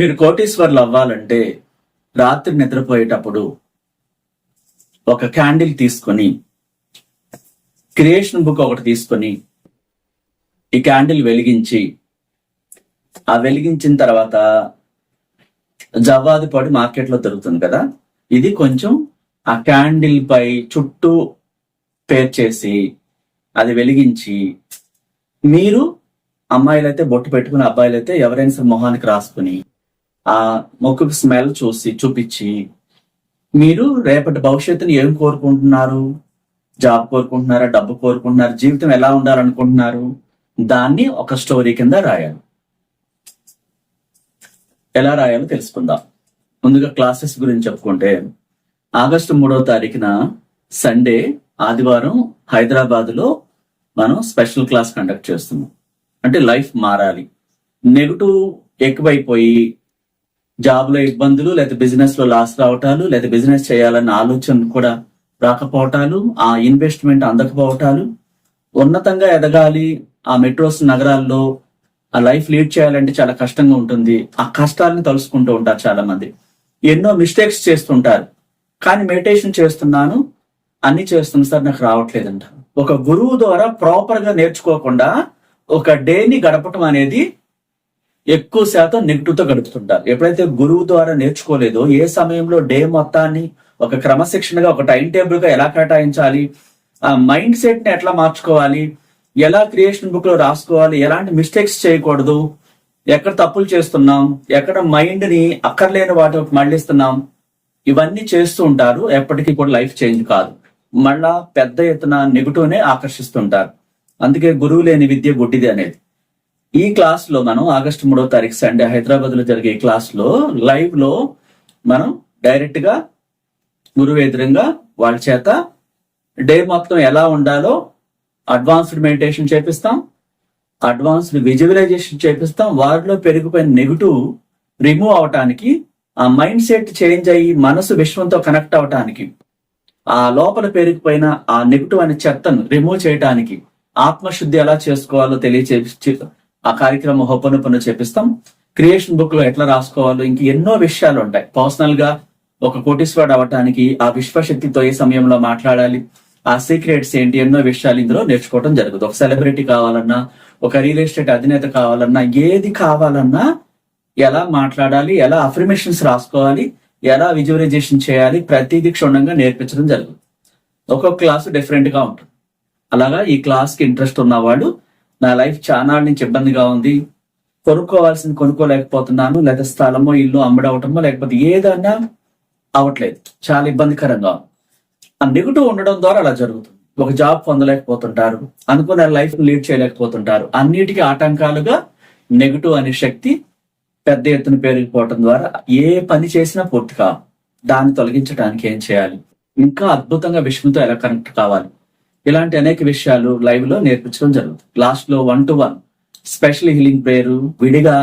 మీరు కోటీశ్వర్లు అవ్వాలంటే రాత్రి నిద్రపోయేటప్పుడు ఒక క్యాండిల్ తీసుకొని క్రియేషన్ బుక్ ఒకటి తీసుకొని ఈ క్యాండిల్ వెలిగించి ఆ వెలిగించిన తర్వాత జవ్వాది పొడి మార్కెట్లో దొరుకుతుంది కదా? ఇది కొంచెం ఆ క్యాండిల్ పై చుట్టూ పేర్చేసి అది వెలిగించి మీరు అమ్మాయిలైతే బొట్టు పెట్టుకుని అబ్బాయిలైతే ఎవరైనా సరే మొహానికి రాసుకుని ఆ మొక్కకు స్మెల్ చూసి చూపించి మీరు రేపటి భవిష్యత్తుని ఏం కోరుకుంటున్నారు? జాబ్ కోరుకుంటున్నారా? డబ్బు కోరుకుంటున్నారు? జీవితం ఎలా ఉండాలనుకుంటున్నారు? దాన్ని ఒక స్టోరీ కింద రాయాలి. ఎలా రాయాలో తెలుసుకుందాం. ముందుగా క్లాసెస్ గురించి చెప్పుకుంటే ఆగస్టు మూడవ తారీఖున సండే ఆదివారం హైదరాబాద్లో మనం స్పెషల్ క్లాస్ కండక్ట్ చేస్తున్నాం. అంటే లైఫ్ మారాలి. నెగటివ్ ఎక్కువైపోయి జాబ్లో ఇబ్బందులు లేదా బిజినెస్లో లాస్ రావటాలు లేదా బిజినెస్ చేయాలన్న ఆలోచన కూడా రాకపోవటాలు ఆ ఇన్వెస్ట్మెంట్ అందకపోవటాలు ఉన్నతంగా ఎదగాలి ఆ మెట్రోస్ నగరాల్లో ఆ లైఫ్ లీడ్ చేయాలంటే చాలా కష్టంగా ఉంటుంది. ఆ కష్టాలను తలుసుకుంటూ ఉంటారు చాలా మంది ఎన్నో మిస్టేక్స్ చేస్తుంటారు. కానీ మెడిటేషన్ చేస్తున్నాను అన్ని చేస్తున్నా సార్ నాకు రావట్లేదంట. ఒక గురువు ద్వారా ప్రాపర్గా నేర్చుకోకుండా ఒక డేని గడపటం అనేది ఎక్కువ శాతం నెగిటివ్తో గడుపుతుంటారు. ఎప్పుడైతే గురువు ద్వారా నేర్చుకోలేదో ఏ సమయంలో డే మొత్తాన్ని ఒక క్రమశిక్షణగా ఒక టైం టేబుల్గా ఎలా కేటాయించాలి ఆ మైండ్ సెట్ని ఎట్లా మార్చుకోవాలి ఎలా క్రియేషన్ బుక్లో రాసుకోవాలి ఎలాంటి మిస్టేక్స్ చేయకూడదు ఎక్కడ తప్పులు చేస్తున్నాం ఎక్కడ మైండ్ని అక్కర్లేని వాటి మళ్ళిస్తున్నాం ఇవన్నీ చేస్తూ ఉంటారు. ఎప్పటికీ కూడా లైఫ్ చేంజ్ కాదు. మళ్ళా పెద్ద ఎత్తున నెగిటివ్నే ఆకర్షిస్తుంటారు. అందుకే గురువు లేని విద్య గుడ్డిది అనేది. ఈ క్లాస్లో మనం ఆగస్టు మూడో తారీఖు సండే హైదరాబాద్లో జరిగే క్లాస్లో లైవ్లో మనం డైరెక్ట్గా గురువు ఎదురుగా వాళ్ళ చేత డే మొత్తం ఎలా ఉండాలో అడ్వాన్స్డ్ మెడిటేషన్ చేపిస్తాం. అడ్వాన్స్డ్ విజువలైజేషన్ చేపిస్తాం. వారిలో పెరిగిపోయిన నెగిటివ్ రిమూవ్ అవటానికి ఆ మైండ్ సెట్ చేంజ్ అయ్యి మనసు విశ్వంతో కనెక్ట్ అవటానికి ఆ లోపల పెరిగిపోయిన ఆ నెగిటివ్ అనే చెత్తను రిమూవ్ చేయడానికి ఆత్మశుద్ధి ఎలా చేసుకోవాలో తెలియచే ఆ కార్యక్రమం హోపనొపన చేపిస్తాం. క్రియేషన్ బుక్లో ఎట్లా రాసుకోవాలో ఇంక ఎన్నో విషయాలు ఉంటాయి. పర్సనల్గా ఒక కోటీశ్వరుడు అవటానికి ఆ విశ్వశక్తితో ఏ సమయంలో మాట్లాడాలి? ఆ సీక్రెట్స్ ఏంటి? ఎన్నో విషయాలు ఇందులో నేర్చుకోవడం జరుగుతుంది. ఒక సెలబ్రిటీ కావాలన్నా ఒక రియల్ ఎస్టేట్ అధినేత కావాలన్నా ఏది కావాలన్నా ఎలా మాట్లాడాలి? ఎలా అఫర్మేషన్స్ రాసుకోవాలి? ఎలా విజువలైజేషన్ చేయాలి? ప్రతిదీ క్షుణ్ణంగా నేర్పించడం జరుగుతుంది. ఒక్కొక్క క్లాస్ డిఫరెంట్గా ఉంటుంది. అలాగా ఈ క్లాస్కి ఇంట్రెస్ట్ ఉన్నవాడు నా లైఫ్ చాలా నుంచి ఇబ్బందిగా ఉంది. కొనుక్కోవాల్సింది కొనుక్కోలేకపోతున్నాను. లేదా స్థలమో ఇల్లు అమ్మడవటమో లేకపోతే ఏదన్నా అవట్లేదు. చాలా ఇబ్బందికరంగా ఆ నెగిటివ్ ఉండడం ద్వారా అలా జరుగుతుంది. ఒక జాబ్ పొందలేకపోతుంటారు. అనుకున్న లైఫ్ లీడ్ చేయలేకపోతుంటారు. అన్నిటికీ ఆటంకాలుగా నెగిటివ్ అనే శక్తి పెద్ద ఎత్తున పెరిగిపోవటం ద్వారా ఏ పని చేసినా పూర్తి కావు దాన్ని తొలగించడానికి ఏం చేయాలి? ఇంకా అద్భుతంగా విష్ణుతో ఎలా కనెక్ట్ కావాలి? ఇలాంటి అనేక విషయాలు లైవ్లో నేర్పించడం జరుగుతుంది. లాస్ట్లో one to one special healing prayer విడిగా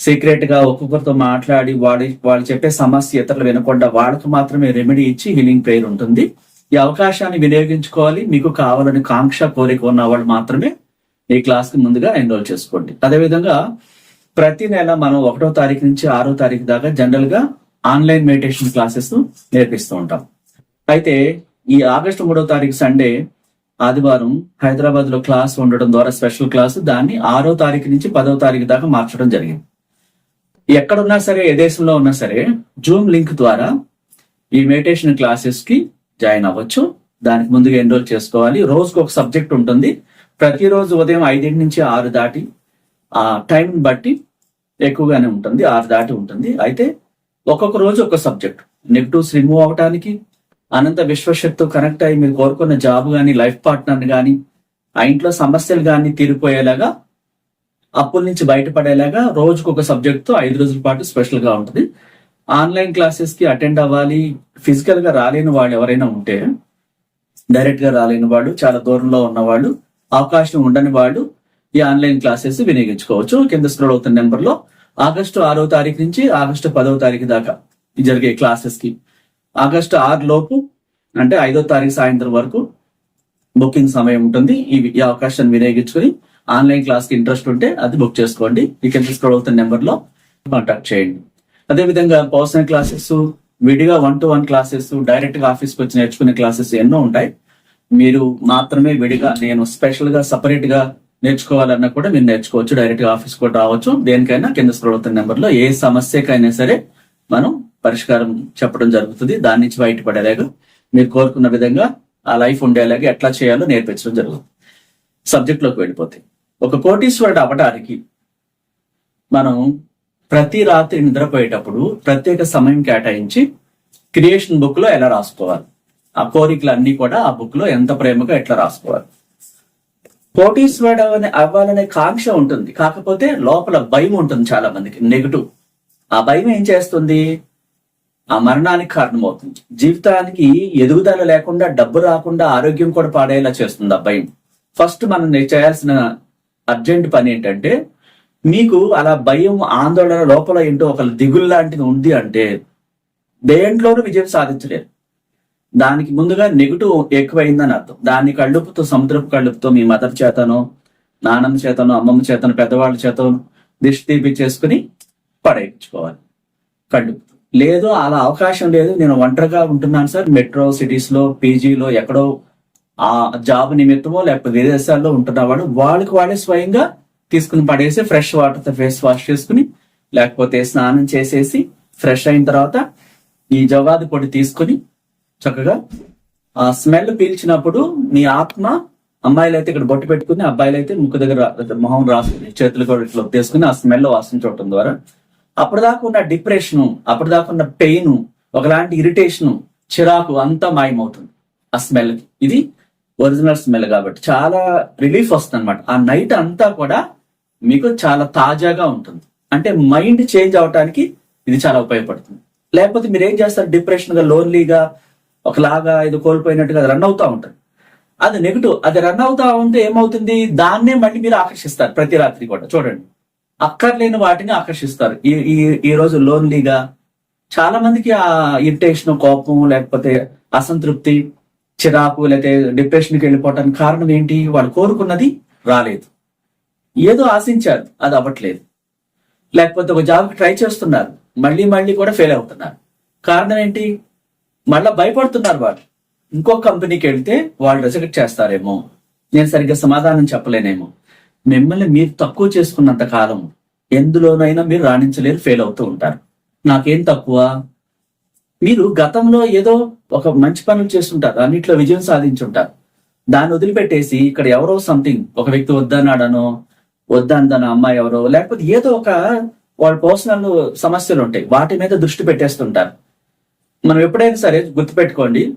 సీక్రెట్గా ఒక్కొక్కరితో మాట్లాడి వాడి వాళ్ళు చెప్పే సమస్య ఇతరులు వినకుండా వాళ్ళకు మాత్రమే రెమెడీ ఇచ్చి హీలింగ్ ప్రేయర్ ఉంటుంది. ఈ అవకాశాన్ని వినియోగించుకోవాలి. మీకు కావాలని కాంక్ష కోరిక ఉన్న వాళ్ళు మాత్రమే ఈ క్లాస్కి ముందుగా ఎన్రోల్ చేసుకోండి. అదేవిధంగా ప్రతి నెల మనం ఒకటో తారీఖు నుంచి ఆరో తారీఖు దాకా జనరల్గా ఆన్లైన్ మెడిటేషన్ క్లాసెస్ నేర్పిస్తూ ఉంటాం. అయితే ఈ ఆగస్టు మూడో తారీఖు సండే ఆదివారం హైదరాబాద్లో క్లాస్ ఉండడం ద్వారా స్పెషల్ క్లాస్ దాన్ని ఆరో తారీఖు నుంచి పదో తారీఖు దాకా మార్చడం జరిగింది. ఎక్కడున్నా సరే ఏ దేశంలో ఉన్నా సరే జూమ్ లింక్ ద్వారా ఈ మెడిటేషన్ క్లాసెస్కి జాయిన్ అవ్వచ్చు. దానికి ముందుగా ఎన్రోల్ చేసుకోవాలి. రోజుకు ఒక సబ్జెక్ట్ ఉంటుంది. ప్రతిరోజు ఉదయం ఐదింటి నుంచి ఆరు దాటి ఆ టైం బట్టి ఎక్కువగానే ఉంటుంది. ఆరు దాటి ఉంటుంది. అయితే ఒక్కొక్క రోజు ఒక సబ్జెక్ట్. నెగిటివ్స్ రిమూవ్ అవటానికి అనంత విశ్వశక్తితో కనెక్ట్ అయ్యి మీరు కోరుకున్న జాబ్ కానీ లైఫ్ పార్ట్నర్ కానీ ఆ ఇంట్లో సమస్యలు కానీ తీరిపోయేలాగా అప్పుల నుంచి బయటపడేలాగా రోజుకు ఒక సబ్జెక్ట్తో ఐదు రోజుల పాటు స్పెషల్గా ఉంటుంది. ఆన్లైన్ క్లాసెస్కి అటెండ్ అవ్వాలి. ఫిజికల్గా రాలేని వాళ్ళు ఎవరైనా ఉంటే డైరెక్ట్గా రాలేని వాళ్ళు చాలా దూరంలో ఉన్నవాళ్ళు అవకాశం ఉండని వాళ్ళు ఈ ఆన్లైన్ క్లాసెస్ వినియోగించుకోవచ్చు. కింద స్క్రోల్ అవుతున్న నెంబర్లో ఆగస్టు ఆరో తారీఖు నుంచి ఆగస్టు పదవ తారీఖు దాకా జరిగే క్లాసెస్కి ఆగస్టు ఆరు లోపు అంటే ఐదో తారీఖు సాయంత్రం వరకు బుకింగ్ సమయం ఉంటుంది. ఈ అవకాశాన్ని వినియోగించుకొని ఆన్లైన్ క్లాస్కి ఇంట్రెస్ట్ ఉంటే అది బుక్ చేసుకోండి. ఈ కింద స్క్రోల్ అవుతున్న నెంబర్లో కాంటాక్ట్ చేయండి. అదేవిధంగా పర్సనల్ క్లాసెస్ విడిగా వన్ టు వన్ క్లాసెస్ డైరెక్ట్గా ఆఫీస్కి వచ్చి నేర్చుకునే క్లాసెస్ ఎన్నో ఉంటాయి. మీరు మాత్రమే విడిగా నేను స్పెషల్గా సపరేట్గా నేర్చుకోవాలన్నా కూడా మీరు నేర్చుకోవచ్చు. డైరెక్ట్గా ఆఫీస్ కూడా రావచ్చు. దేనికైనా కింద స్క్రోల్ నెంబర్లో ఏ సమస్యకైనా సరే మనం పరిష్కారం చెప్పడం జరుగుతుంది. దాని నుంచి బయటపడేలాగా మీరు కోరుకున్న విధంగా ఆ లైఫ్ ఉండేలాగా ఎట్లా చేయాలో నేర్పించడం జరుగుతుంది. సబ్జెక్ట్లోకి వెళ్ళిపోతే ఒక కోటీశ్వరుడు అవ్వడానికి మనం ప్రతి రాత్రి నిద్రపోయేటప్పుడు ప్రత్యేక సమయం కేటాయించి క్రియేషన్ బుక్లో ఎలా రాసుకోవాలి? ఆ కోరికలు అన్ని కూడా ఆ బుక్లో ఎంత ప్రేమగా ఎట్లా రాసుకోవాలి? కోటీశ్వరుడు అవ్వని అవ్వాలనే కాంక్ష ఉంటుంది. కాకపోతే లోపల భయం ఉంటుంది చాలా మందికి నెగిటివ్. ఆ భయం ఏం చేస్తుంది? ఆ మరణానికి కారణమవుతుంది. జీవితానికి ఎదుగుదల లేకుండా డబ్బు రాకుండా ఆరోగ్యం కూడా పాడేలా చేస్తుంది ఆ భయం. ఫస్ట్ మనం చేయాల్సిన అర్జెంట్ పని ఏంటంటే మీకు అలా భయం ఆందోళన లోపల ఏంటో ఒక దిగులు లాంటిది ఉంది అంటే దేంట్లోనూ విజయం సాధించలేరు. దానికి ముందుగా నెగిటివ్ ఎక్కువైందని అర్థం. దాన్ని కళ్ళుపుతో సముద్రపు కళ్ళుపుతో మీ మదర్ చేతనో నానమ్మ చేతనో అమ్మమ్మ చేతనో పెద్దవాళ్ళ చేతనో దిష్టి తీపిచ్చేసుకుని పడేయించుకోవాలి. కళ్ళుపుతో లేదు అలా అవకాశం లేదు. నేను ఒంటరిగా ఉంటున్నాను సార్. మెట్రో సిటీస్లో పీజీలో ఎక్కడో ఆ జాబ్ నిమిత్తమో లేకపోతే విదేశాల్లో ఉంటున్నవాడు వాళ్ళకి వాడే స్వయంగా తీసుకుని పడేసి ఫ్రెష్ వాటర్తో ఫేస్ వాష్ చేసుకుని లేకపోతే స్నానం చేసేసి ఫ్రెష్ అయిన తర్వాత ఈ జవాది పొడి తీసుకుని చక్కగా ఆ స్మెల్ పీల్చినప్పుడు నీ ఆత్మ అమ్మాయిలు అయితే ఇక్కడ బొట్టు పెట్టుకుని అబ్బాయిలు అయితే ముక్కు దగ్గర మొహం రాసుకుని చేతులు కూడా ఇట్లా తీసుకుని ఆ స్మెల్ వాసన చూడటం ద్వారా అప్పటిదాకా ఉన్న డిప్రెషను అప్పటిదాకా ఉన్న పెయిన్ ఒకలాంటి ఇరిటేషను చిరాకు అంతా మాయమవుతుంది. ఆ స్మెల్కి ఇది ఒరిజినల్ స్మెల్ కాబట్టి చాలా రిలీఫ్ వస్తుంది అనమాట ఆ నైట్ అంతా కూడా మీకు చాలా తాజాగా ఉంటుంది. అంటే మైండ్ చేంజ్ అవటానికి ఇది చాలా ఉపయోగపడుతుంది. లేకపోతే మీరు ఏం చేస్తారు? డిప్రెషన్గా లోన్లీగా ఒకలాగా ఇది కోల్పోయినట్టుగా రన్ అవుతూ ఉంటుంది. అది నెగిటివ్. అది రన్ అవుతా ఉంటే ఏమవుతుంది? దాన్నే మళ్ళీ మీరు ఆకర్షిస్తారు ప్రతి రాత్రి కూడా. చూడండి. అక్కర్లేని వాటిని ఆకర్షిస్తారు. ఈ ఈ ఈ రోజు లోన్లీగా చాలా మందికి ఆ ఇరిటేషన్ కోపం లేకపోతే అసంతృప్తి చిరాకు లేకపోతే డిప్రెషన్కి వెళ్ళిపోవటానికి కారణం ఏంటి? వాళ్ళు కోరుకున్నది రాలేదు. ఏదో ఆశించారు అది అవ్వట్లేదు. లేకపోతే ఒక జాబ్కి ట్రై చేస్తున్నారు మళ్ళీ మళ్ళీ కూడా ఫెయిల్ అవుతున్నారు. కారణం ఏంటి? మళ్ళా భయపడుతున్నారు వాళ్ళు. ఇంకో కంపెనీకి వెళ్తే వాళ్ళు రిజెక్ట్ చేస్తారేమో. నేను సరిగ్గా సమాధానం చెప్పలేనేమో. మిమ్మల్ని మీరు తక్కువ చేసుకున్నంత కాలం ఎందులోనైనా మీరు రాణించలేరు ఫెయిల్ అవుతూ ఉంటారు. నాకేం తక్కువ? మీరు గతంలో ఏదో ఒక మంచి పనులు చేస్తుంటారు అన్నిట్లో విజయం సాధించుంటారు. దాన్ని వదిలిపెట్టేసి ఇక్కడ ఎవరో సంథింగ్ ఒక వ్యక్తి వద్దన్నాడనో వద్దందన అమ్మాయి ఎవరో లేకపోతే ఏదో ఒక వాళ్ళ పర్సనల్ సమస్యలు ఉంటాయి వాటి మీద దృష్టి పెట్టేస్తుంటారు. మనం ఎప్పుడైనా సరే గుర్తుపెట్టుకోండి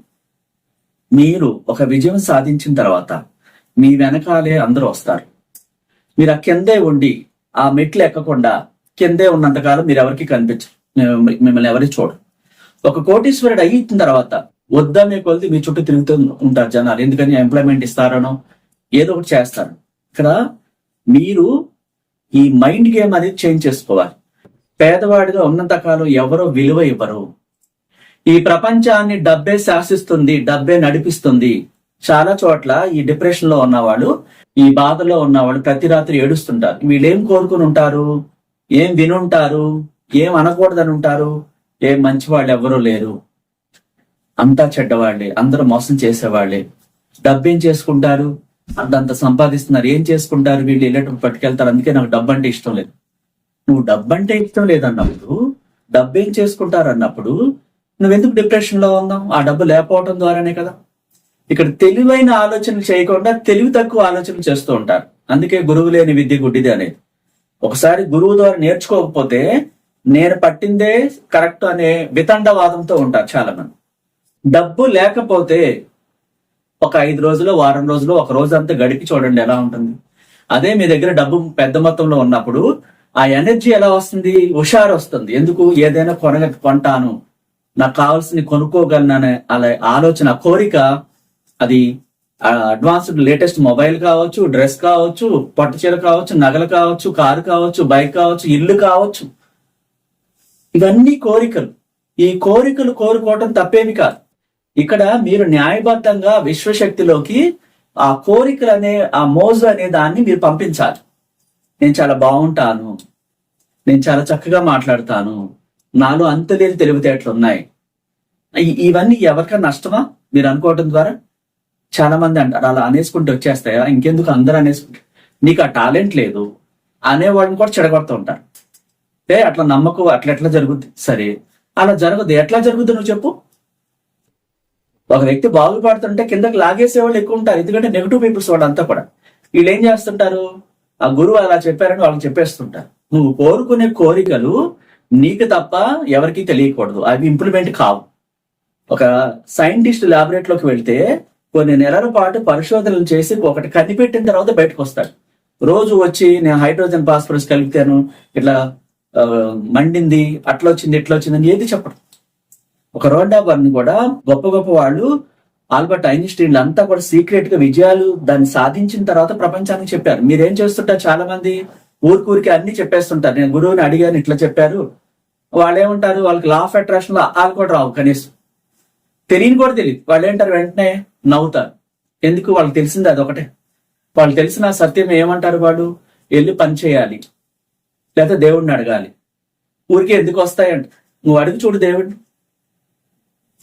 మీరు ఒక విజయం సాధించిన తర్వాత మీ వెనకాలే అందరూ వస్తారు. మీరు ఆ కిందే ఉండి ఆ మెట్లు ఎక్కకుండా కిందే ఉన్నంతకాలం మీరు ఎవరికి కనిపించరు మిమ్మల్ని ఎవరికి చూడరు. ఒక కోటీశ్వరుడు అయిన తర్వాత వద్దనే కొలిది మీ చుట్టూ తిరుగుతూ ఉంటారు జనాలు. ఎందుకని? ఎంప్లాయ్మెంట్ ఇస్తారనో ఏదో ఒకటి చేస్తారు. ఇక్కడ మీరు ఈ మైండ్ గేమ్ అనేది చేంజ్ చేసుకోవాలి. పేదవాడిలో ఉన్నంత కాలం ఎవరో విలువ ఇవ్వరు. ఈ ప్రపంచాన్ని డబ్బే శాసిస్తుంది డబ్బే నడిపిస్తుంది. చాలా చోట్ల ఈ డిప్రెషన్లో ఉన్నవాళ్ళు ఈ బాధలో ఉన్నవాళ్ళు ప్రతి రాత్రి ఏడుస్తుంటారు. వీళ్ళేం కోరుకుని ఉంటారు? ఏం వినుంటారు? ఏం అనకూడదని ఉంటారు? ఏం మంచి వాళ్ళు ఎవరూ లేరు. అంతా చెడ్డవాళ్ళే అందరూ మోసం చేసేవాళ్ళే డబ్బేం చేసుకుంటారు? అంతంత సంపాదిస్తున్నారు. ఏం చేసుకుంటారు? వీళ్ళు వెళ్ళేటప్పుడు పట్టుకెళ్తారు. అందుకే నాకు డబ్బు అంటే ఇష్టం లేదు. నువ్వు డబ్బు అంటే ఇష్టం లేదన్నప్పుడు డబ్బేం చేసుకుంటారు అన్నప్పుడు నువ్వెందుకు డిప్రెషన్లో ఉన్నావు? ఆ డబ్బు లేకపోవడం ద్వారానే కదా. ఇక్కడ తెలివైన ఆలోచన చేయకుండా తెలివి తక్కువ ఆలోచన చేస్తూ ఉంటారు. అందుకే గురువు లేని విద్య గుడ్డిది అనేది. ఒకసారి గురువు ద్వారా నేర్చుకోకపోతే నేను పట్టిందే కరెక్ట్ అనే వితండవాదంతో ఉంటారు చాలా మంది డబ్బు లేకపోతే ఒక ఐదు రోజులు వారం రోజులు ఒక రోజు అంతా గడిపి చూడండి ఎలా ఉంటుంది. అదే మీ దగ్గర డబ్బు పెద్ద మొత్తంలో ఉన్నప్పుడు ఆ ఎనర్జీ ఎలా వస్తుంది? హుషారు వస్తుంది. ఎందుకు? ఏదైనా కొనగ కొంటాను. నాకు కావాల్సింది కొనుక్కోగలననే అలా ఆలోచన కోరిక అది అడ్వాన్స్డ్ లేటెస్ట్ మొబైల్ కావచ్చు డ్రెస్ కావచ్చు పట్టు చీర కావచ్చు నగలు కావచ్చు కారు కావచ్చు బైక్ కావచ్చు ఇల్లు కావచ్చు. ఇవన్నీ కోరికలు. ఈ కోరికలు కోరుకోవటం తప్పేమి కాదు. ఇక్కడ మీరు న్యాయబద్ధంగా విశ్వశక్తిలోకి ఆ కోరికలు అనే ఆ మోజు అనే దాన్ని మీరు పంపించాలి. నేను చాలా బాగుంటాను. నేను చాలా చక్కగా మాట్లాడతాను. నాలో అంతలేని తెలివితేటలు ఉన్నాయి ఇవన్నీ ఎవరికైనా నష్టమా? మీరు అనుకోవటం ద్వారా? చాలా మంది అంటారు అలా అనేసుకుంటూ వచ్చేస్తాయా? ఇంకెందుకు అందరూ అనేసుకుంటారు నీకు ఆ టాలెంట్ లేదు. అనేవాడిని కూడా చెడగొడుతూ ఉంటారు. ఏ అట్లా నమ్మకు అట్లా ఎట్లా జరుగుద్ది? సరే. అలా జరగదు. ఎట్లా జరుగుద్ది నువ్వు చెప్పు. ఒక వ్యక్తి బాగుపడుతుంటే కిందకి లాగేసే వాళ్ళు ఎక్కువ ఉంటారు. ఎందుకంటే నెగిటివ్ పీపుల్స్ వాళ్ళంతా కూడా. వీళ్ళు ఏం చేస్తుంటారు? ఆ గురువు అలా చెప్పారని వాళ్ళకి చెప్పేస్తుంటారు. నువ్వు కోరుకునే కోరికలు నీకు తప్ప ఎవరికీ తెలియకూడదు. అవి ఇంప్లిమెంట్ కావు. ఒక సైంటిస్ట్ ల్యాబొరేటరీలోకి వెళ్తే కొన్ని నెలల పాటు పరిశోధనలు చేసి ఒకటి కనిపెట్టిన తర్వాత బయటకు వస్తాడు. రోజు వచ్చి నేను హైడ్రోజన్ ఫాస్ఫరస్ కలిపితేను ఇట్లా మండింది అట్లా వచ్చింది ఇట్లా వచ్చిందని ఏది చెప్పడు. ఒక రోడ్డా బర్న్ కూడా గొప్ప గొప్ప వాళ్ళు ఆల్బర్ట్ ఐన్స్టీన్లు అంతా కూడా సీక్రెట్గా విజయాలు దాన్ని సాధించిన తర్వాత ప్రపంచానికి చెప్పారు. మీరేం చేస్తుంటారు చాలా మంది ఊరికూరికి అన్ని చెప్పేస్తుంటారు. నేను గురువుని అడిగాను ఇట్లా చెప్పారు. వాళ్ళు ఏమంటారు వాళ్ళకి లా ఆఫ్ అట్రాక్షన్లో ఆలు కూడా రావు కనీసం. తెలియని కూడా తెలియదు. వాళ్ళు ఏంటారు వెంటనే నవ్వుతారు. ఎందుకు? వాళ్ళకి తెలిసింది అది ఒకటే. వాళ్ళు తెలిసిన సత్యం ఏమంటారు వాళ్ళు వెళ్ళి పని చేయాలి. లేకపోతే దేవుడిని అడగాలి. ఊరికే ఎందుకు వస్తాయంట? నువ్వు అడిగి చూడు దేవుడిని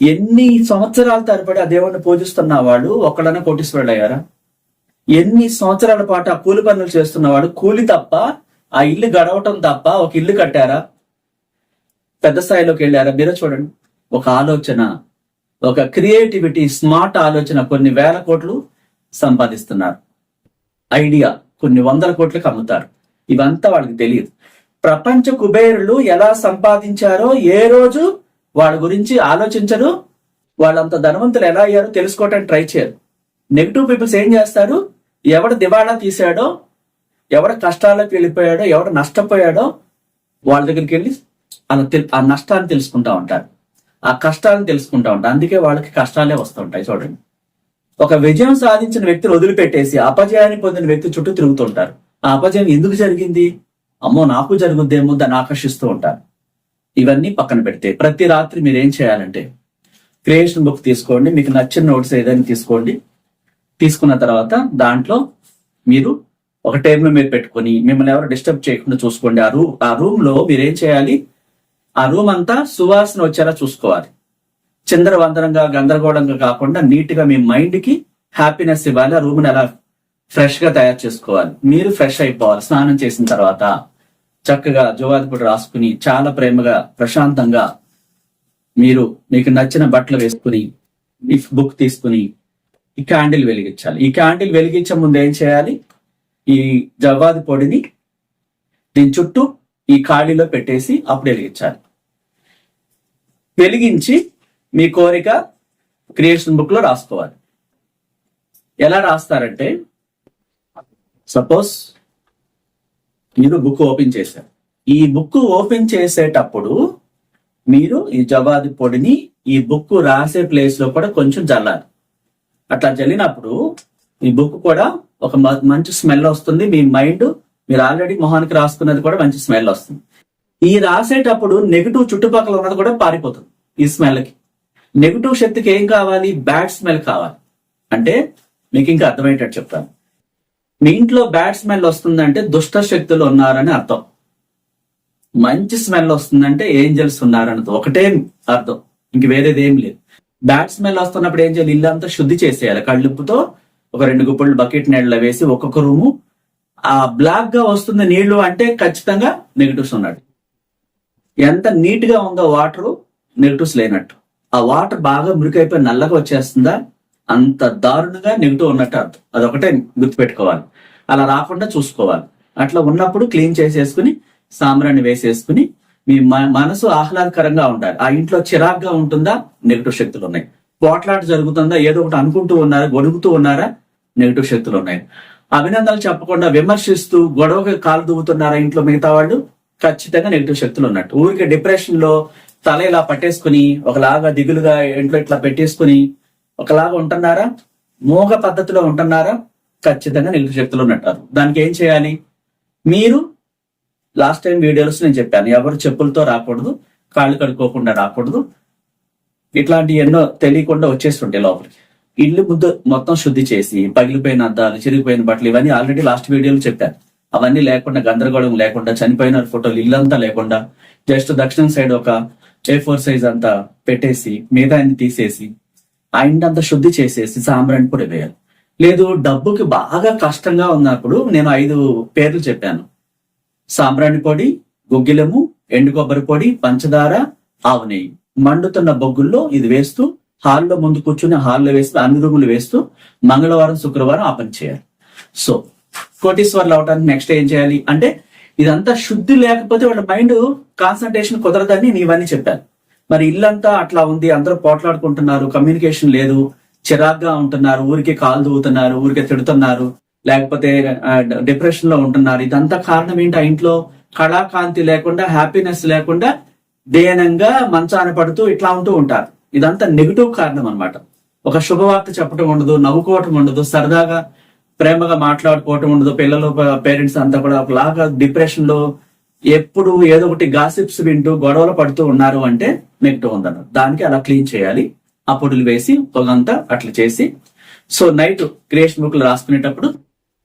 ఎన్ని సంవత్సరాల తరబడి ఆ దేవుడిని పూజిస్తున్న వాళ్ళు ఒక్కడనే కోటీశ్వరుడు అయ్యారా ఎన్ని సంవత్సరాల పాటు ఆ కూలి పనులు చేస్తున్నవాడు కూలి తప్ప ఆ ఇల్లు గడవటం తప్ప ఒక ఇల్లు కట్టారా? పెద్ద స్థాయిలోకి వెళ్ళారా? మీరే చూడండి. ఒక ఆలోచన. ఒక క్రియేటివిటీ స్మార్ట్ ఆలోచన కొన్ని వేల కోట్లు సంపాదిస్తున్నారు. ఐడియా కొన్ని వందల కోట్లకు అమ్ముతారు. ఇవంతా వాళ్ళకి తెలియదు. ప్రపంచ కుబేరులు ఎలా సంపాదించారో ఏ రోజు వాళ్ళ గురించి ఆలోచించరు. వాళ్ళంత ధనవంతులు ఎలా అయ్యారో తెలుసుకోవటానికి ట్రై చేయరు. నెగిటివ్ పీపుల్స్ ఏం చేస్తారు? ఎవడు దివాళా తీసాడో ఎవడ కష్టాలకు వెళ్ళిపోయాడో ఎవడ నష్టపోయాడో వాళ్ళ దగ్గరికి వెళ్ళి అలా ఆ నష్టాన్ని తెలుసుకుంటా ఉంటారు. ఆ కష్టాలను తెలుసుకుంటా ఉంటారు అందుకే వాళ్ళకి కష్టాలే వస్తుంటాయి చూడండి. ఒక విజయం సాధించిన వ్యక్తిని వదిలిపెట్టేసి అపజయాన్ని పొందిన వ్యక్తి చుట్టూ తిరుగుతుంటారు ఆ అపజయం ఎందుకు జరిగింది? అమ్మో నాకు జరుగుద్దేమో దాన్ని ఆకర్షిస్తూ ఉంటారు. ఇవన్నీ పక్కన పెడితే ప్రతి రాత్రి మీరు ఏం చేయాలంటే క్రియేషన్ బుక్ తీసుకోండి మీకు నచ్చిన నోట్స్ ఏదైనా తీసుకోండి. తీసుకున్న తర్వాత దాంట్లో మీరు ఒక టేబుల్ మీద పెట్టుకొని మిమ్మల్ని ఎవరు డిస్టర్బ్ చేయకుండా చూసుకోండి. ఆ రూమ్ ఆ రూమ్లో మీరు ఏం చేయాలి? ఆ రూమ్ అంతా సువాసన వచ్చేలా చూసుకోవాలి. చిందరవందరంగా గందరగోళంగా కాకుండా నీట్గా మీ మైండ్కి హ్యాపీనెస్ ఇవ్వాలి. ఆ రూమ్ ఎలా ఫ్రెష్గా తయారు చేసుకోవాలి. మీరు ఫ్రెష్ అయిపోవాలి. స్నానం చేసిన తర్వాత చక్కగా జోవాది పొడి రాసుకుని చాలా ప్రేమగా ప్రశాంతంగా మీరు మీకు నచ్చిన బట్టలు వేసుకుని ఈ బుక్ తీసుకుని ఈ క్యాండిల్ వెలిగించాలి. ఈ క్యాండిల్ వెలిగించే ముందు ఏం చేయాలి? ఈ జవ్వాది పొడిని దీని చుట్టూ ఈ ఖాళీలో పెట్టేసి అప్పుడు వెలిగించాలి వెలిగించి మీ కోరిక క్రియేషన్ బుక్లో రాసుకోవాలి. ఎలా రాస్తారంటే సపోజ్ మీరు బుక్ ఓపెన్ చేశారు. ఈ బుక్ ఓపెన్ చేసేటప్పుడు మీరు ఈ జవాది పొడిని ఈ బుక్ రాసే ప్లేస్లో కూడా కొంచెం జల్లాలి. అట్లా జల్లినప్పుడు ఈ బుక్ కూడా ఒక మ- మంచి స్మెల్ వస్తుంది మీ మైండ్ మీరు ఆల్రెడీ మొహానికి రాసుకున్నది కూడా మంచి స్మెల్ వస్తుంది. ఈ రాసేటప్పుడు నెగిటివ్ చుట్టుపక్కల ఉన్నది కూడా పారిపోతుంది ఈ స్మెల్కి నెగిటివ్ శక్తికి ఏం కావాలి? బ్యాడ్ స్మెల్ కావాలి. అంటే మీకు ఇంకా అర్థమయ్యేటట్టు చెప్తాను. మీ ఇంట్లో బ్యాడ్ స్మెల్ వస్తుందంటే దుష్ట శక్తులు ఉన్నారని అర్థం. మంచి స్మెల్ వస్తుందంటే ఏంజల్స్ ఉన్నారని ఒకటే అర్థం. ఇంక వేరేది ఏం లేదు. బ్యాడ్ స్మెల్ వస్తున్నప్పుడు ఏం చేయాలి? ఇల్లంతా శుద్ధి చేసేయాలి. కళ్ళుప్పుతో ఒక రెండు గుప్పళ్ళు బకెట్ నీళ్ళలో వేసి ఒక్కొక్క రూము ఆ బ్లాక్గా వస్తుంది నీళ్ళు అంటే ఖచ్చితంగా నెగిటివ్స్ ఉన్నాడు. ఎంత నీట్గా ఉందో వాటర్ నెగిటివ్స్ లేనట్టు. ఆ వాటర్ బాగా మురికైపోయి నల్లగా వచ్చేస్తుందా? అంత దారుణంగా నెగిటివ్ ఉన్నట్టు అర్థం. అదొకటే గుర్తుపెట్టుకోవాలి. అలా రాకుండా చూసుకోవాలి. అట్లా ఉన్నప్పుడు క్లీన్ చేసేసుకుని సాంబ్రాన్ని వేసేసుకుని మీ మనసు ఆహ్లాదకరంగా ఉండాలి. ఆ ఇంట్లో చిరాగ్గా ఉంటుందా? నెగిటివ్ శక్తులు ఉన్నాయి పోట్లాట జరుగుతుందా? ఏదో ఒకటి అనుకుంటూ ఉన్నారా? గొడుగుతూ ఉన్నారా? నెగిటివ్ శక్తులు ఉన్నాయి అభినందనలు చెప్పకుండా విమర్శిస్తూ గొడవకి కాలు దువ్వుతున్నారా ఇంట్లో మిగతా వాళ్ళు? ఖచ్చితంగా నెగిటివ్ శక్తులు ఉన్నట్టు. ఊరికే డిప్రెషన్లో తల ఇలా పట్టేసుకుని ఒకలాగా దిగులుగా ఇంట్లో ఇట్లా పెట్టేసుకుని ఒకలాగా ఉంటున్నారా? మోగ పద్ధతిలో ఉంటున్నారా? ఖచ్చితంగా నెగిటివ్ శక్తులు ఉన్నట్టు దానికి ఏం చేయాలి? మీరు లాస్ట్ టైం వీడియోస్ నేను చెప్పాను. ఎవరు చెప్పులతో రాకూడదు కాళ్ళు కడుక్కోకుండా రాకూడదు. ఇట్లాంటి ఎన్నో తెలియకుండా వచ్చేస్తుంటాయి లోపలికి. ఇల్లు ముద్ద మొత్తం శుద్ధి చేసి పగిలిపోయిన అద్దాలు చిరిగిపోయిన బట్టలు ఇవన్నీ ఆల్రెడీ లాస్ట్ వీడియోలో చెప్పాను అవన్నీ లేకుండా గందరగోళం లేకుండా చనిపోయిన ఫోటోలు ఇల్లంతా లేకుండా జస్ట్ దక్షిణం సైడ్ ఒక ఏ ఫోర్ సైజ్ అంతా పెట్టేసి మిగతా అన్ని తీసేసి ఆ అంతా శుద్ధి చేసేసి సాంబ్రాణి పొడి వేయాలి. లేదు డబ్బుకి బాగా కష్టంగా ఉన్నప్పుడు నేను ఐదు పేర్లు చెప్పాను. సాంబ్రాణి పొడి గుగ్గిలము ఎండు కొబ్బరి పొడి పంచదార ఆవు నెయ్యి. మండుతున్న బొగ్గుల్లో ఇది వేస్తూ హాల్లో ముందు కూర్చుని హాల్లో వేస్తూ అన్ని రూములు వేస్తూ మంగళవారం శుక్రవారం ఆ పని చేయాలి. సో కోటీశ్వర్లు అవడానికి నెక్స్ట్ ఏం చేయాలి? అంటే ఇదంతా శుద్ధి లేకపోతే వాళ్ళ మైండ్ కాన్సన్ట్రేషన్ కుదరదని నేను ఇవన్నీ చెప్పాను. మరి ఇల్లంతా అట్లా ఉంది అందరూ పోట్లాడుకుంటున్నారు కమ్యూనికేషన్ లేదు చిరాగ్గా ఉంటున్నారు ఊరికే కాలు దూవుతున్నారు ఊరికే తిడుతున్నారు లేకపోతే డిప్రెషన్లో ఉంటున్నారు. ఇదంతా కారణం ఏంటి? ఆ ఇంట్లో కళాకాంతి లేకుండా హ్యాపీనెస్ లేకుండా దేనంగా మంచాన పడుతూ ఇట్లా ఉంటూ ఉంటారు. ఇదంతా నెగిటివ్ కారణం అన్నమాట. ఒక శుభవార్త చెప్పడం ఉండదు నవ్వుకోవటం ఉండదు సరదాగా ప్రేమగా మాట్లాడుకోవటం ఉండదు పిల్లలు పేరెంట్స్ అంతా కూడా ఒకలాగా డిప్రెషన్లో ఎప్పుడు ఏదో ఒకటి గాసిప్స్ వింటూ గొడవలు పడుతూ ఉన్నారు అంటే నెగిటివ్ ఉందన్నారు దానికి అలా క్లీన్ చేయాలి. ఆ పొడులు వేసి పొగంతా అట్లా చేసి. సో నైట్ క్రియేషన్ బుక్ రాసుకునేటప్పుడు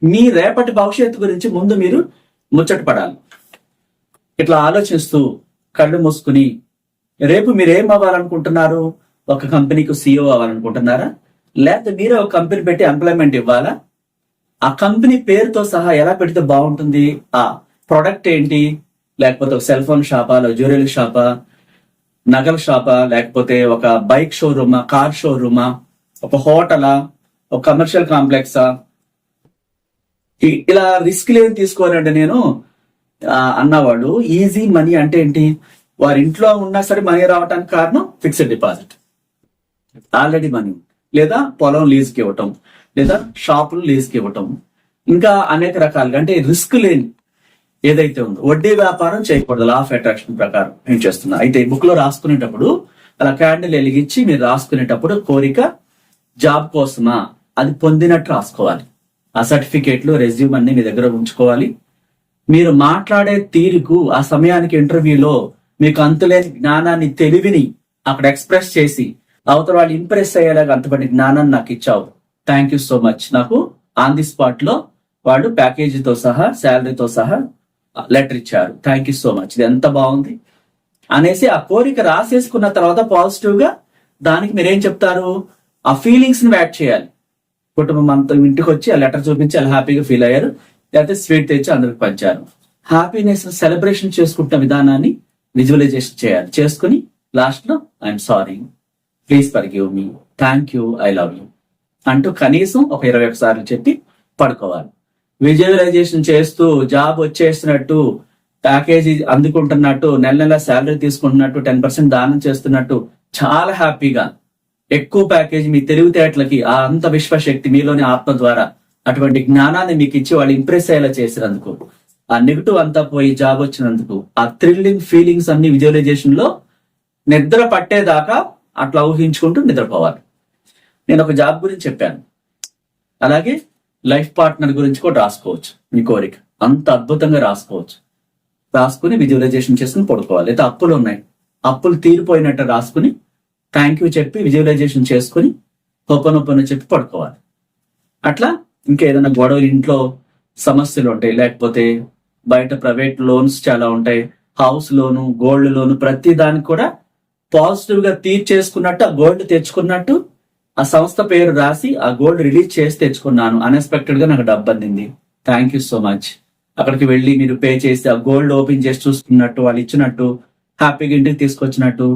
మీ రేపటి భవిష్యత్తు గురించి ముందు మీరు ముచ్చట పడాలి ఇట్లా ఆలోచిస్తూ కళ్ళు మూసుకుని రేపు మీరు ఏం అవ్వాలనుకుంటున్నారు? ఒక కంపెనీకి సీఈఓ అవ్వాలనుకుంటున్నారా? లేకపోతే మీరే ఒక కంపెనీ పెట్టి ఎంప్లాయ్మెంట్ ఇవ్వాలా? ఆ కంపెనీ పేరుతో సహా ఎలా పెడితే బాగుంటుంది? ఆ ప్రొడక్ట్ ఏంటి? లేకపోతే ఒక సెల్ ఫోన్ షాపా జ్యువెలరీ షాపా నగల షాపా లేకపోతే ఒక బైక్ షోరూమా కార్ షోరూమా ఒక హోటలా ఒక కమర్షియల్ కాంప్లెక్సా ఇలా రిస్క్ లేని తీసుకోవాలంటే నేను? అన్నవాడు ఈజీ మనీ అంటే ఏంటి? వారి ఇంట్లో ఉన్నా సరే మనీ రావడానికి కారణం ఫిక్స్డ్ డిపాజిట్. ఆల్రెడీ మనీ లేదా పొలం లీజ్కి ఇవ్వటం లేదా షాపులు లీజ్కి ఇవ్వటం ఇంకా అనేక రకాలుగా. అంటే రిస్క్ లేని ఏదైతే ఉందో వడ్డీ వ్యాపారం చేయకూడదు. లా ఆఫ్ అట్రాక్షన్ ప్రకారం నేను చేస్తున్నా. అయితే బుక్లో రాసుకునేటప్పుడు అలా క్యాండిల్ వెలిగించి మీరు రాసుకునేటప్పుడు కోరిక జాబ్ కోసమా? అది పొందినట్టు రాసుకోవాలి. ఆ సర్టిఫికేట్లు రెజ్యూమ్ అన్ని మీ దగ్గర ఉంచుకోవాలి. మీరు మాట్లాడే తీరుకు ఆ సమయానికి ఇంటర్వ్యూలో మీకు అంతులేని జ్ఞానాన్ని తెలివిని అక్కడ ఎక్స్ప్రెస్ చేసి అవతల వాళ్ళు ఇంప్రెస్ అయ్యేలాగా అంతపడి జ్ఞానాన్ని నాకు ఇచ్చావు. థ్యాంక్ యూ సో మచ్ నాకు ఆన్ ది స్పాట్లో వాళ్ళు ప్యాకేజీతో సహా శాలరీతో సహా లెటర్ ఇచ్చారు. థ్యాంక్ యూ సో మచ్ ఇది ఎంత బాగుంది. అనేసి ఆ కోరిక రాసేసుకున్న తర్వాత పాజిటివ్గా దానికి మీరేం చెప్తారు? ఆ ఫీలింగ్స్ని యాడ్ చేయాలి. కుటుంబం అంతా ఇంటికి వచ్చి ఆ లెటర్ చూపించి అలా హ్యాపీగా ఫీల్ అయ్యారు. లేకపోతే స్వీట్ తెచ్చి అందరికి పంచారు. హ్యాపీనెస్ సెలబ్రేషన్ చేసుకుంటున్న విధానాన్ని విజువలైజేషన్ చేయాలి. చేసుకుని లాస్ట్లో I'm sorry please forgive me thank you I love you అంటూ కనీసం ఒక ఇరవై ఒకసారి చెప్పి పడుకోవాలి. విజువలైజేషన్ చేస్తూ జాబ్ వచ్చేసినట్టు ప్యాకేజీ అందుకుంటున్నట్టు నెల నెల శాలరీ తీసుకుంటున్నట్టు టెన్ పర్సెంట్ దానం చేస్తున్నట్టు చాలా హ్యాపీగా ఎక్కువ ప్యాకేజీ మీ తెలివితేటలకి ఆ అంత విశ్వశక్తి మీలోని ఆత్మ ద్వారా అటువంటి జ్ఞానాన్ని మీకు ఇచ్చి వాళ్ళు ఇంప్రెస్ అయ్యేలా చేసినందుకు ఆ నెగిటివ్ అంతా పోయి జాబ్ వచ్చినందుకు ఆ థ్రిల్లింగ్ ఫీలింగ్స్ అన్ని విజువలైజేషన్లో నిద్ర పట్టేదాకా అట్లా ఊహించుకుంటూ నిద్రపోవాలి. నేను ఒక జాబ్ గురించి చెప్పాను. అలాగే లైఫ్ పార్ట్నర్ గురించి కూడా రాసుకోవచ్చు. మీ కోరిక. అంత అద్భుతంగా రాసుకోవచ్చు. రాసుకుని విజువలైజేషన్ చేసుకుని పడుకోవాలి. అయితే అప్పులు ఉన్నాయి. అప్పులు తీరిపోయినట్టు రాసుకుని థ్యాంక్ యూ చెప్పి విజువలైజేషన్ చేసుకుని ఒప్పనొప్పను చెప్పి పడుకోవాలి. అట్లా ఇంకా ఏదైనా గొడవలు ఇంట్లో సమస్యలు ఉంటాయి. లేకపోతే బయట ప్రైవేట్ లోన్స్ చాలా ఉంటాయి. హౌస్ లోను గోల్డ్ లోను ప్రతి దానికి కూడా పాజిటివ్గా తీర్చేసుకున్నట్టు ఆ గోల్డ్ తెచ్చుకున్నట్టు ఆ సంస్థ పేరు రాసి ఆ గోల్డ్ రిలీజ్ చేసి తెచ్చుకున్నాను. అన్ఎక్స్పెక్టెడ్గా నాకు డబ్బు అందింది. థ్యాంక్ యూ సో మచ్ అక్కడికి వెళ్ళి మీరు పే చేసి ఆ గోల్డ్ ఓపెన్ చేసి చూసుకున్నట్టు వాళ్ళు ఇచ్చినట్టు హ్యాపీగా ఇంటికి తీసుకొచ్చినట్టు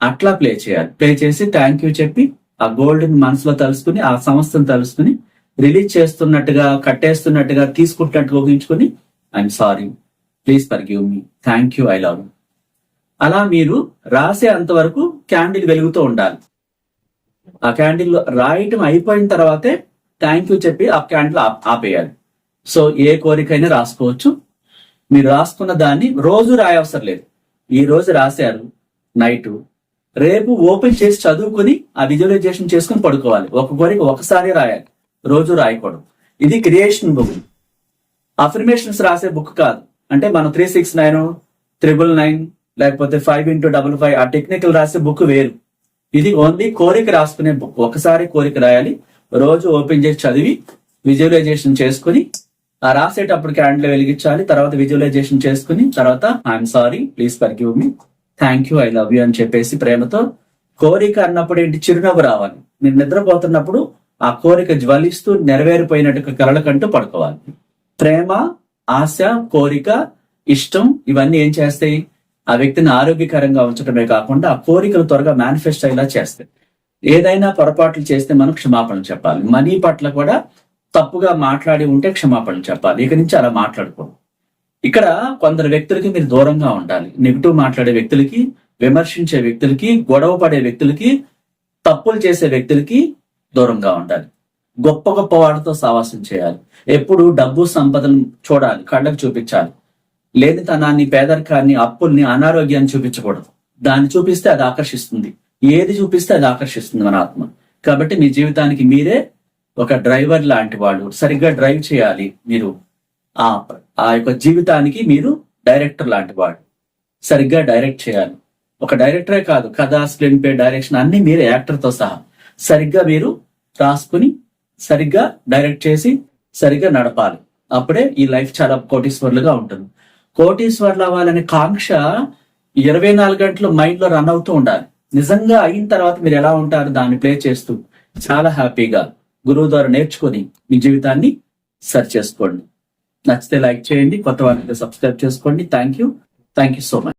అట్లా ప్లే చేయాలి. ప్లే చేసి థ్యాంక్ యూ చెప్పి ఆ గోల్డ్ మనసులో తలుసుకుని ఆ సంస్థను తలుసుకుని రిలీజ్ చేస్తున్నట్టుగా కట్టేస్తున్నట్టుగా తీసుకుంటున్నట్టు ఊహించుకుని I'm sorry please forgive me thank you I love అలా మీరు రాసే అంతవరకు క్యాండిల్ వెలుగుతూ ఉండాలి. ఆ క్యాండిల్ రాయటం అయిపోయిన తర్వాతే థ్యాంక్ యూ చెప్పి ఆ క్యాండిల్ ఆపేయాలి. సో ఏ కోరికైనా రాసుకోవచ్చు. మీరు రాసుకున్న దాన్ని రోజు రాయవసరం లేదు. ఈ రోజు రాశారు నైట్ రేపు ఓపెన్ చేసి చదువుకుని ఆ విజువలైజేషన్ చేసుకుని పడుకోవాలి. ఒక కోరిక ఒకసారి రాయాలి. రోజు రాయకూడదు. ఇది క్రియేషన్ బుక్ అఫర్మేషన్స్ రాసే బుక్ కాదు. అంటే మనం three six nine triple nine లేకపోతే ఫైవ్ ఇంటూ డబుల్ ఫైవ్ ఆ టెక్నికల్ రాసే బుక్ వేరు. ఇది ఓన్లీ కోరిక రాసుకునే బుక్ ఒకసారి కోరిక రాయాలి. రోజు ఓపెన్ చేసి చదివి విజువలైజేషన్ చేసుకుని ఆ రాసేటప్పుడు క్యాండిల్ వెలిగించాలి తర్వాత విజువలైజేషన్ చేసుకుని తర్వాత I'm sorry please forgive me thank you I love you అని చెప్పేసి ప్రేమతో కోరిక అన్నప్పుడు ఏంటి? చిరునవ్వు రావాలి. మీరు నిద్రపోతున్నప్పుడు ఆ కోరిక జ్వలిస్తూ నెరవేరిపోయినట్టు కలలకంటూ పడుకోవాలి. ప్రేమ ఆశ కోరిక ఇష్టం ఇవన్నీ ఏం చేస్తాయి? ఆ వ్యక్తిని ఆరోగ్యకరంగా ఉంచడమే కాకుండా ఆ కోరికలు త్వరగా మేనిఫెస్ట్ అయ్యేలా చేస్తాయి. ఏదైనా పొరపాట్లు చేస్తే మనం క్షమాపణ చెప్పాలి. మనీ పట్ల కూడా తప్పుగా మాట్లాడి ఉంటే క్షమాపణ చెప్పాలి. ఇక నుంచి అలా మాట్లాడుకోండి ఇక్కడ కొందరు వ్యక్తులకి మీరు దూరంగా ఉండాలి. నెగిటివ్ మాట్లాడే వ్యక్తులకి విమర్శించే వ్యక్తులకి గొడవ పడే వ్యక్తులకి తప్పులు చేసే వ్యక్తులకి దూరంగా ఉండాలి. గొప్ప గొప్ప వాడితో సావాసం చేయాలి. ఎప్పుడు డబ్బు సంపదను చూడాలి కళ్ళకు చూపించాలి. లేనితనాన్ని పేదరికాన్ని అప్పుల్ని అనారోగ్యాన్ని చూపించకూడదు. దాన్ని చూపిస్తే అది ఆకర్షిస్తుంది. ఏది చూపిస్తే అది ఆకర్షిస్తుంది మన ఆత్మ. కాబట్టి మీ జీవితానికి మీరే ఒక డ్రైవర్ లాంటి వాళ్ళు. సరిగ్గా డ్రైవ్ చేయాలి మీరు. ఆ ఆ యొక్క జీవితానికి మీరు డైరెక్టర్ లాంటి వాడు సరిగ్గా డైరెక్ట్ చేయాలి. ఒక డైరెక్టరే కాదు కథ స్క్రీన్ పే డైరెక్షన్ అన్ని మీరే యాక్టర్తో సహా. సరిగ్గా మీరు రాసుకుని సరిగ్గా డైరెక్ట్ చేసి సరిగ్గా నడపాలి. అప్పుడే ఈ లైఫ్ చాలా కోటీశ్వర్లుగా ఉంటుంది. కోటీశ్వర్లు అవ్వాలనే కాంక్ష ఇరవై నాలుగు గంటలు మైండ్లో రన్ అవుతూ ఉండాలి. నిజంగా అయిన తర్వాత మీరు ఎలా ఉంటారు దాన్ని ప్లే చేస్తూ చాలా హ్యాపీగా గురువు ద్వారా నేర్చుకొని మీ జీవితాన్ని సరి చేసుకోండి. నచ్చితే లైక్ చేయండి కొత్త వారికి సబ్స్క్రైబ్ చేసుకోండి. Thank you. Thank you so much.